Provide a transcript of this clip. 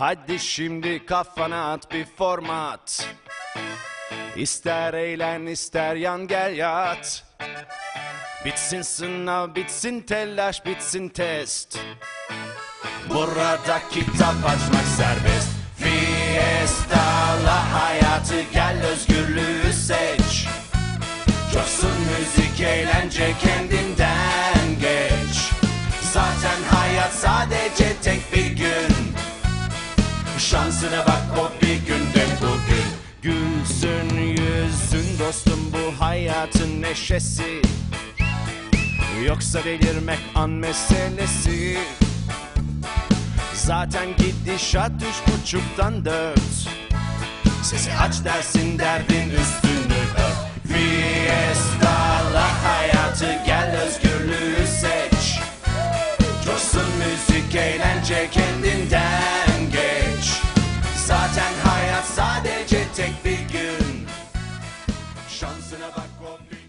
Hadi şimdi kafana at bir format. İster eğlen ister yan gel yat. Bitsin sınav bitsin telaş bitsin test. Burada kitap açmak serbest. Fiesta'la hayatı gel özgürlüğü seç. Coşsun müzik eğlence kendinden geç. Zaten hayat sadece Şansına bak o bir günde bugün. Gülsün yüzün dostum bu hayatın neşesi. Yoksa delirmek an meselesi. Zaten gidişat üç buçuktan dört. Sesi aç dersin derdin üstünü ört Fiesta'la hayatı gel özgürlüğü seç. Coşsun müzik eğlence kendinden Zaten hayat sadece